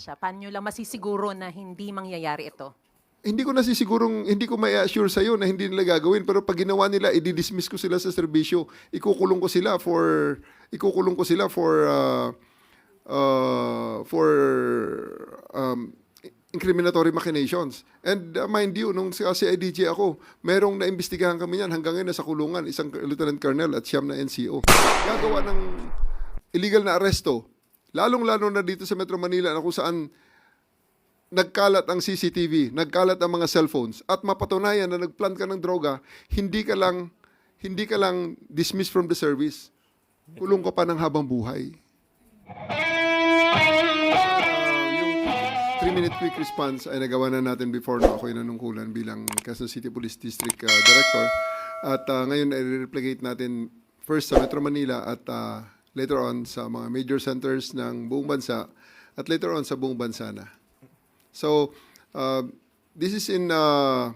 siya? Paano nyo lang masisiguro na hindi mangyayari ito? Hindi ko nasisigurong, hindi ko may assure sa'yo na hindi nila gagawin. Pero pag ginawa nila, i-dismiss ko sila sa serbisyo. Ikukulong ko sila for, ikukulong ko sila for, uh, uh, for um, incriminatory machinations. And uh, mind you, nung sa CIDJ ako, merong naimbestigahan kami yan hanggang ngayon nasa kulungan, isang lieutenant colonel at siyam na NCO. Gagawa ng illegal na aresto, lalong-lalo na dito sa Metro Manila na kung saan nagkalat ang CCTV, nagkalat ang mga cellphones, at mapatunayan na nagplant ka ng droga, hindi ka lang, hindi ka lang dismissed from the service. Kulong ka pa ng habang buhay. Uh, yung three-minute quick response ay nagawa na natin before na ako'y nanungkulan bilang Quezon City Police District uh, Director. At uh, ngayon ay replicate natin first sa Metro Manila at uh, later on sa mga major centers ng buong bansa at later on sa buong bansa na. So, uh, this is in uh,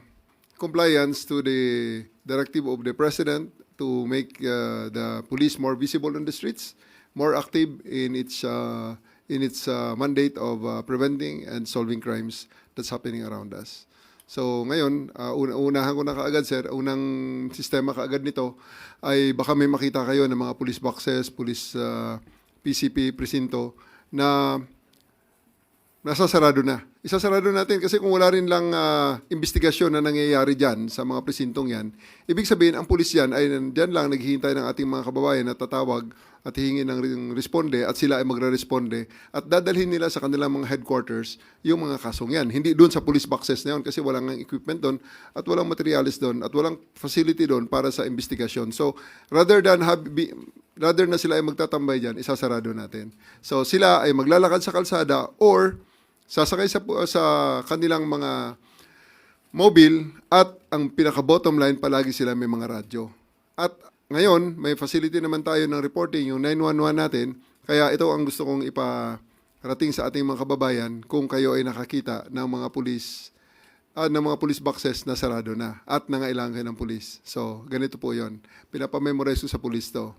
compliance to the directive of the President to make uh, the police more visible on the streets, more active in its uh, in its uh, mandate of uh, preventing and solving crimes that's happening around us. So ngayon, uh, una unahan ko na kaagad sir, unang sistema kaagad nito ay baka may makita kayo ng mga police boxes, police uh, PCP, presinto na nasasarado na. Isasarado natin kasi kung wala rin lang ah, investigasyon na nangyayari dyan sa mga presintong yan, ibig sabihin ang pulis yan ay dyan lang naghihintay ng ating mga kababayan na tatawag at hihingi ng responde at sila ay magre-responde at dadalhin nila sa kanilang mga headquarters yung mga kasong yan. Hindi doon sa police boxes na yun kasi walang ang equipment doon at walang materials doon at walang facility doon para sa investigasyon. So rather than have, be, rather na sila ay magtatambay dyan, isasarado natin. So sila ay maglalakad sa kalsada or sasakay sa, sa kanilang mga mobile at ang pinaka-bottom line palagi sila may mga radyo. At ngayon, may facility naman tayo ng reporting, yung 911 natin. Kaya ito ang gusto kong iparating sa ating mga kababayan kung kayo ay nakakita ng mga pulis ah, ng mga police boxes na sarado na at nangailangan ng pulis. So, ganito po yon. Pinapamemorize ko sa pulis to.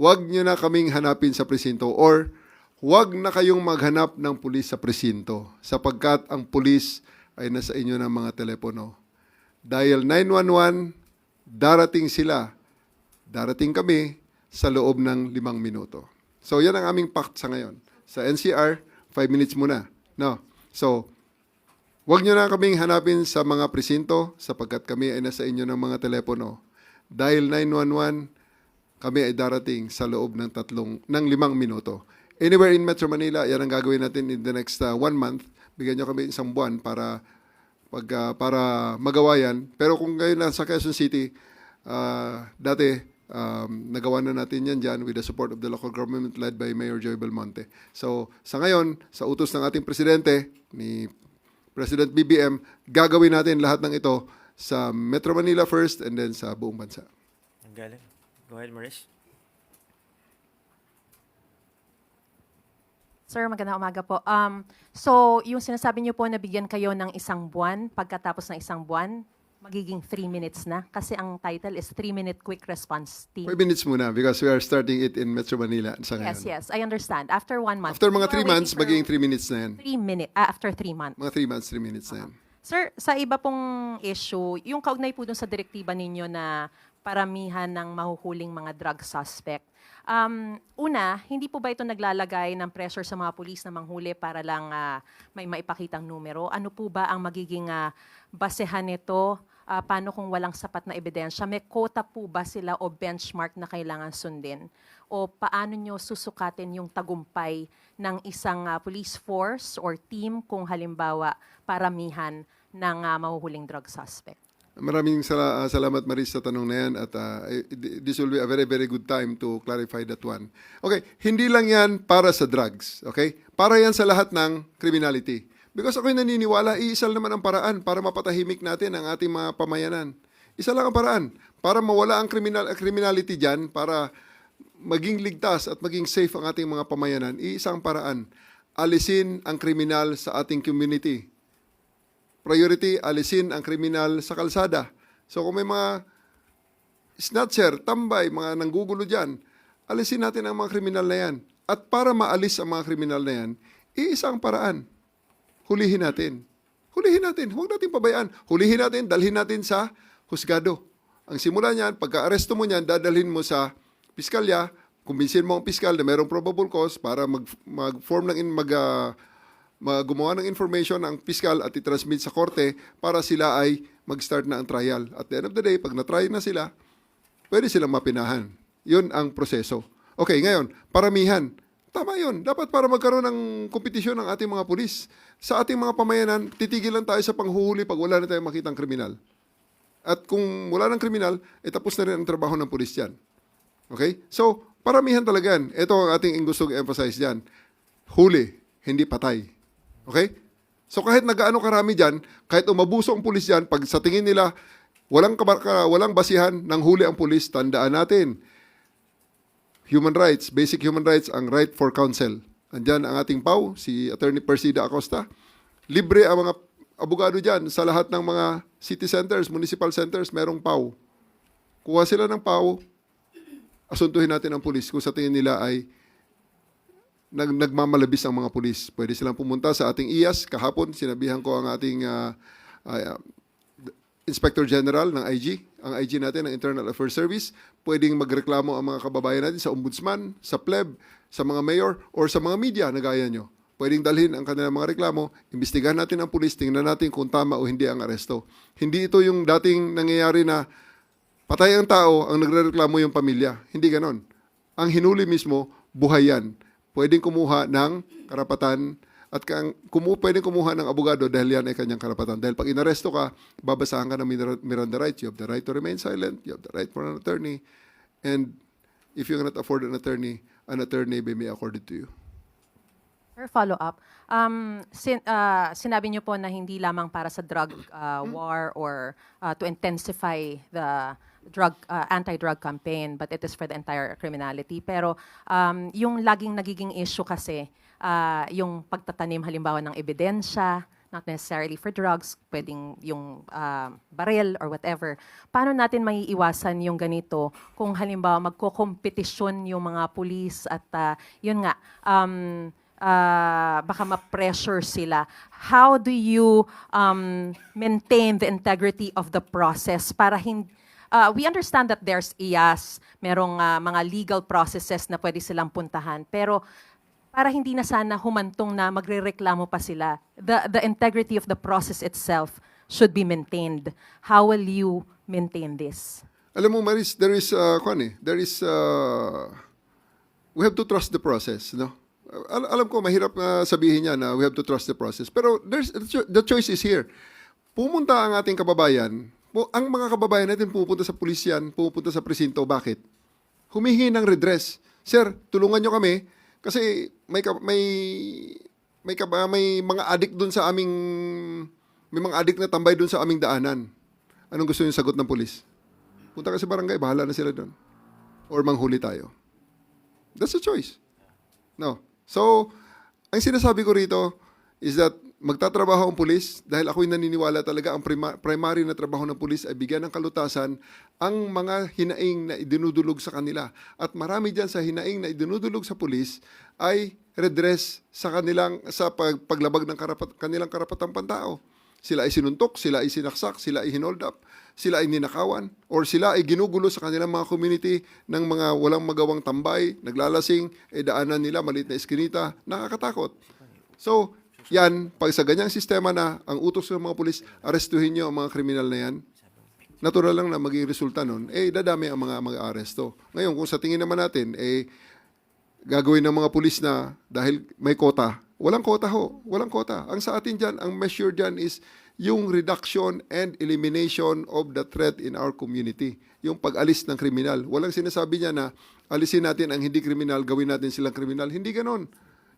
Huwag nyo na kaming hanapin sa presinto or huwag na kayong maghanap ng pulis sa presinto sapagkat ang pulis ay nasa inyo ng mga telepono. Dial 911, darating sila, darating kami sa loob ng limang minuto. So, yan ang aming pact sa ngayon. Sa NCR, 5 minutes muna. No? So, Huwag nyo na kaming hanapin sa mga presinto sapagkat kami ay nasa inyo ng mga telepono. Dahil 911, kami ay darating sa loob ng tatlong, ng limang minuto. Anywhere in Metro Manila, yan ang gagawin natin in the next uh, one month. Bigyan nyo kami isang buwan para pag, uh, para magawa yan. Pero kung kayo na sa Quezon City, uh, dati, um, nagawa na natin yan dyan with the support of the local government led by Mayor Joy Belmonte. So, sa ngayon, sa utos ng ating presidente, ni President BBM, gagawin natin lahat ng ito sa Metro Manila first and then sa buong bansa. Ang galing. Go ahead, Maris. Sir, magandang umaga po. Um, so, yung sinasabi niyo po na bigyan kayo ng isang buwan, pagkatapos ng isang buwan, magiging three minutes na. Kasi ang title is three-minute quick response team. Five minutes muna because we are starting it in Metro Manila sa ngayon. Yes, yes. I understand. After one month. After mga You are three waiting months, for magiging three minutes na yan. Three minute, ah, after three months. Mga three months, three minutes na yan. Sir, sa iba pong issue, yung kaugnay po dun sa direktiba ninyo na paramihan ng mahuhuling mga drug suspect. Um, una, hindi po ba ito naglalagay ng pressure sa mga pulis na manghuli para lang ah, may maipakitang numero? Ano po ba ang magiging ah, basehan nito? Ah, paano kung walang sapat na ebidensya? May quota po ba sila o benchmark na kailangan sundin? O paano nyo susukatin yung tagumpay ng isang ah, police force or team kung halimbawa paramihan ng ah, mahuhuling drug suspect? Maraming sala- ah, salamat Maris sa tanong na yan at ah, eh, this will be a very very good time to clarify that one. Okay, hindi lang yan para sa drugs, okay? Para yan sa lahat ng criminality. Because ako'y naniniwala, iisal naman ang paraan para mapatahimik natin ang ating mga pamayanan. Isa lang ang paraan para mawala ang criminal criminality diyan para maging ligtas at maging safe ang ating mga pamayanan. Iisang paraan, alisin ang kriminal sa ating community priority, alisin ang kriminal sa kalsada. So kung may mga snatcher, tambay, mga nanggugulo dyan, alisin natin ang mga kriminal na yan. At para maalis ang mga kriminal na yan, iisang paraan. hulihin natin. Hulihin natin. Huwag natin pabayaan. Hulihin natin, dalhin natin sa husgado. Ang simula niyan, pagka-aresto mo niyan, dadalhin mo sa piskalya, kumbinsin mo ang piskal na mayroong probable cause para mag, mag-form ng in, mag, mag- gumawa ng information ang piskal at i-transmit sa korte para sila ay mag-start na ang trial. At the end of the day, pag na-try na sila, pwede silang mapinahan. Yun ang proseso. Okay, ngayon, paramihan. Tama yun. Dapat para magkaroon ng kompetisyon ng ating mga pulis. Sa ating mga pamayanan, titigilan tayo sa panghuhuli pag wala na tayong makitang kriminal. At kung wala ng kriminal, eh tapos na rin ang trabaho ng pulis dyan. Okay? So, paramihan talaga yan. Ito ang ating gusto i-emphasize dyan. Huli, hindi patay. Okay? So kahit nagaano karami dyan, kahit umabuso ang pulis dyan, pag sa tingin nila, walang, kaba- ka- walang basihan ng huli ang pulis, tandaan natin, human rights, basic human rights, ang right for counsel. Andyan ang ating PAW, si Attorney Persida Acosta. Libre ang mga abogado dyan sa lahat ng mga city centers, municipal centers, merong PAW. Kuha sila ng PAW, asuntuhin natin ang pulis kung sa tingin nila ay nag nagmamalabis ang mga pulis. Pwede silang pumunta sa ating IAS. Kahapon, sinabihan ko ang ating ah, ah, Inspector General ng IG, ang IG natin ng Internal Affairs Service, pwedeng magreklamo ang mga kababayan natin sa ombudsman, sa pleb, sa mga mayor, or sa mga media na gaya nyo. Pwedeng dalhin ang kanilang mga reklamo, imbestigahan natin ang pulis, tingnan natin kung tama o hindi ang aresto. Hindi ito yung dating nangyayari na patay ang tao, ang nagrereklamo yung pamilya. Hindi ganon. Ang hinuli mismo, buhay yan. Pwedeng kumuha ng karapatan at kang kumu pwedeng kumuha ng abogado dahil yan ay kanyang karapatan. Dahil pag inaresto ka, babasahan ka ng Mir- Miranda rights. You have the right to remain silent. You have the right for an attorney. And if you cannot afford an attorney, an attorney may be accorded to you. Sir, follow-up. Um, sin- ah, sinabi niyo po na hindi lamang para sa drug ah, war or ah, to intensify the drug ah, anti-drug campaign, but it is for the entire criminality. Pero um, yung laging nagiging issue kasi, ah, yung pagtatanim halimbawa ng ebidensya, not necessarily for drugs, pwedeng yung ah, baril or whatever. Paano natin maiiwasan yung ganito kung halimbawa magko-kompetisyon yung mga pulis at ah, yun nga, um, ah, baka ma-pressure sila. How do you um, maintain the integrity of the process para hindi we understand that there's IAS, merong ah, mga legal processes na pwede silang puntahan, pero para hindi na sana humantong na magrereklamo pa sila, the, the integrity of the process itself should be maintained. How will you maintain this? Alam mo, Maris, there is, uh, kwan eh, there is, uh, we have to trust the process, no? Al- alam ko, mahirap na sabihin niya na we have to trust the process. Pero there's, the choice is here. Pumunta ang ating kababayan, pu- ang mga kababayan natin pupunta sa pulisyan, pupunta sa presinto. Bakit? Humihingi ng redress. Sir, tulungan nyo kami kasi may, may, may, may mga adik dun sa aming, may mga adik na tambay dun sa aming daanan. Anong gusto yung sagot ng pulis? Punta ka sa barangay, bahala na sila doon. Or manghuli tayo. That's a choice. No. So, ang sinasabi ko rito is that magtatrabaho ang pulis dahil ako'y naniniwala talaga ang prima- primary na trabaho ng pulis ay bigyan ng kalutasan ang mga hinaing na idinudulog sa kanila. At marami dyan sa hinaing na idinudulog sa pulis ay redress sa kanilang sa pag- paglabag ng karapat, kanilang karapatang pantao. Sila ay sinuntok, sila ay sinaksak, sila ay hinold up, sila ay ninakawan, or sila ay ginugulo sa kanilang mga community ng mga walang magawang tambay, naglalasing, eh daanan nila, maliit na eskinita, nakakatakot. So, yan, pag sa ganyang sistema na ang utos ng mga pulis, arestuhin nyo ang mga kriminal na yan, natural lang na maging resulta nun, eh dadami ang mga mag-aresto. Ngayon, kung sa tingin naman natin, eh gagawin ng mga pulis na dahil may kota. Walang kota ho. Walang kota. Ang sa atin dyan, ang measure dyan is yung reduction and elimination of the threat in our community. Yung pag-alis ng kriminal. Walang sinasabi niya na alisin natin ang hindi kriminal, gawin natin silang kriminal. Hindi ganon.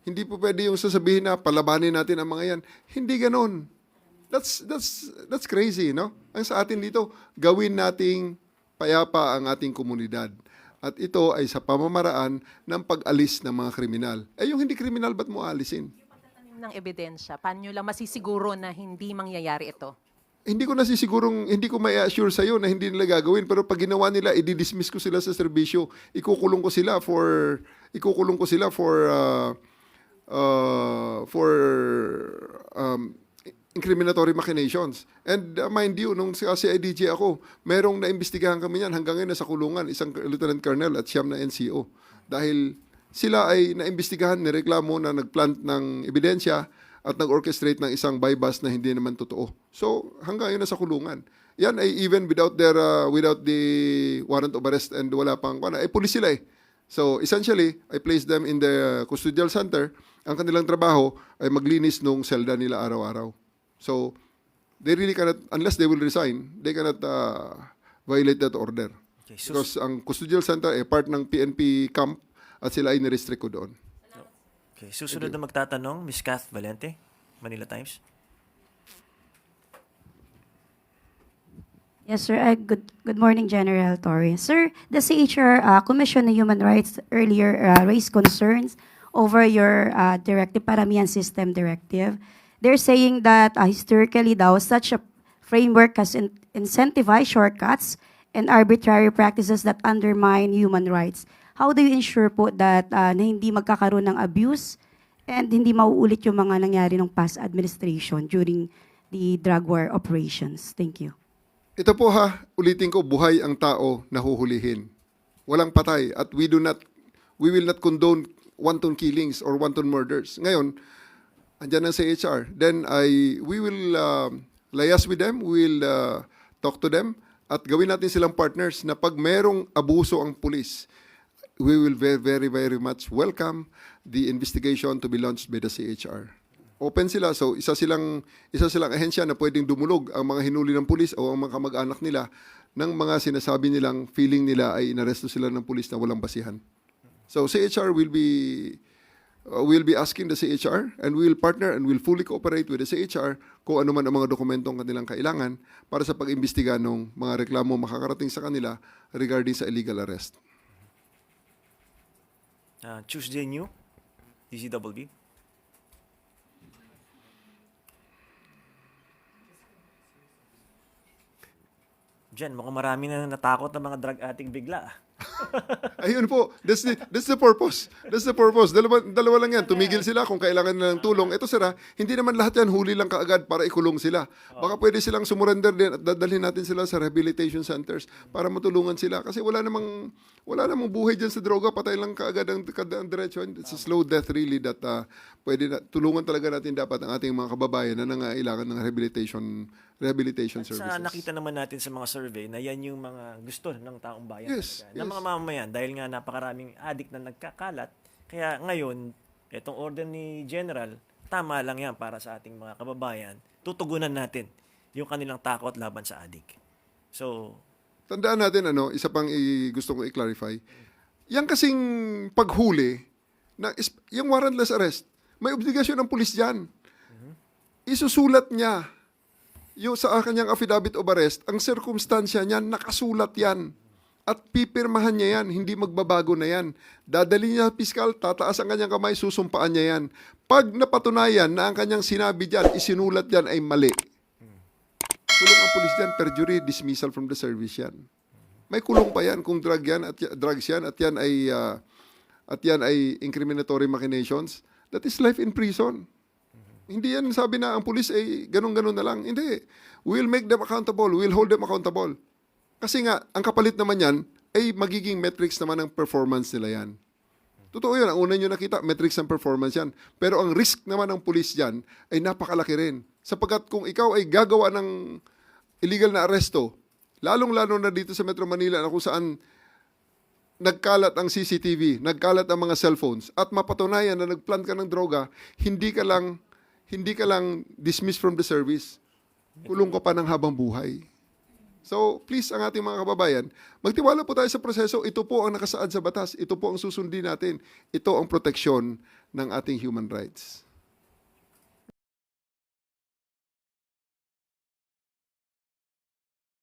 Hindi po pwede yung sasabihin na palabanin natin ang mga yan. Hindi ganon. That's, that's, that's crazy, no? Ang sa atin dito, gawin nating payapa ang ating komunidad. At ito ay sa pamamaraan ng pag-alis ng mga kriminal. Eh yung hindi kriminal, ba't mo alisin? Pagtatanim ng ebidensya, paano nyo lang masisiguro na hindi mangyayari ito? Hindi ko nasisigurong, hindi ko may assure sa'yo na hindi nila gagawin. Pero pag ginawa nila, i-dismiss ko sila sa serbisyo. Ikukulong ko sila for, ikukulong ko sila for, uh, uh, for um, incriminatory machinations. And uh, mind you, nung sa CIDG ako, merong naimbestigahan kami yan hanggang ngayon nasa kulungan, isang lieutenant colonel at siyam na NCO. Dahil sila ay naimbestigahan, nireklamo na nagplant ng ebidensya at nag-orchestrate ng isang bypass na hindi naman totoo. So, hanggang ngayon nasa kulungan. Yan ay even without their uh, without the warrant of arrest and wala pang ano, ay pulis sila eh. So, essentially, I place them in the custodial center. Ang kanilang trabaho ay maglinis nung selda nila araw-araw. So, they really cannot, unless they will resign, they cannot uh, violate that order. Okay, sus- Because ang custodial center ay part ng PNP camp at sila ay nirestrict ko doon. okay, susunod na magtatanong, Ms. Kath Valente, Manila Times. Yes, sir. Uh, good good morning, General Torre. Sir, the CHR uh, Commission on Human Rights earlier uh, raised concerns over your uh, directive, Paramihan System Directive. They're saying that uh, historically daw, such a framework has in- incentivized shortcuts and arbitrary practices that undermine human rights. How do you ensure po that uh, na hindi magkakaroon ng abuse and hindi mauulit yung mga nangyari ng past administration during the drug war operations? Thank you. Ito po ha, ulitin ko, buhay ang tao na huhulihin. Walang patay at we do not, we will not condone wanton killings or wanton murders. Ngayon, andyan ang CHR. Then I, we will um, layas with them, we will uh, talk to them at gawin natin silang partners na pag merong abuso ang pulis, we will very, very, very much welcome the investigation to be launched by the CHR. Open sila, so isa silang isa silang ahensya na pwedeng dumulog ang mga hinuli ng pulis o ang mga kamag-anak nila ng mga sinasabi nilang feeling nila ay inaresto sila ng pulis na walang basihan. So CHR will be uh, will be asking the CHR and we will partner and will fully cooperate with the CHR kung ano man ang mga dokumentong kanilang kailangan para sa pag-imbestiga ng mga reklamo makakarating sa kanila regarding sa illegal arrest. Uh, Tuesday New, DCWB. Diyan, mukhang marami na natakot ng mga drug addict bigla. Ayun po, that's the, that's the purpose. That's the purpose. Dalawa, dalawa lang yan. Tumigil sila kung kailangan nila ng tulong. Ito sira, hindi naman lahat yan huli lang kaagad para ikulong sila. Baka pwede silang sumurrender din at dadalhin natin sila sa rehabilitation centers para matulungan sila. Kasi wala namang, wala namang buhay dyan sa droga. Patay lang kaagad ang, ang diretsyo. It's a slow death really that uh, pwede na, tulungan talaga natin dapat ang ating mga kababayan na nangailangan ng rehabilitation rehabilitation Sa services. nakita naman natin sa mga survey na yan yung mga gusto ng taong bayan. Yes, talaga, Ng yes. mga mamamayan dahil nga napakaraming addict na nagkakalat. Kaya ngayon, itong order ni General, tama lang yan para sa ating mga kababayan. Tutugunan natin yung kanilang takot laban sa addict. So, Tandaan natin ano, isa pang i- gusto kong i-clarify. Yang kasing paghuli na is, yung warrantless arrest, may obligasyon ng pulis diyan. Isusulat niya yung sa kanyang affidavit of arrest, ang circumstansya niyan nakasulat yan. At pipirmahan niya yan, hindi magbabago na yan. Dadali niya piskal, tataas ang kanyang kamay, susumpaan niya yan. Pag napatunayan na ang kanyang sinabi diyan, isinulat yan ay mali, kulong ang pulis dyan, perjury, dismissal from the service yan. May kulong pa yan kung drug yan at drugs yan at yan ay ah, at yan ay incriminatory machinations. That is life in prison. Hindi yan sabi na ang pulis ay ganun-ganun na lang. Hindi. We'll make them accountable. We'll hold them accountable. Kasi nga, ang kapalit naman yan ay magiging metrics naman ng performance nila yan. Totoo yun. Ang una nyo nakita, metrics ng performance yan. Pero ang risk naman ng pulis dyan ay napakalaki rin. Sapagkat kung ikaw ay gagawa ng illegal na aresto, lalong-lalo na dito sa Metro Manila na kung saan nagkalat ang CCTV, nagkalat ang mga cellphones, at mapatunayan na nagplant ka ng droga, hindi ka lang, hindi ka lang dismissed from the service. Kulong ka pa ng habang buhay. So, please, ang ating mga kababayan, magtiwala po tayo sa proseso. Ito po ang nakasaad sa batas. Ito po ang susundin natin. Ito ang proteksyon ng ating human rights.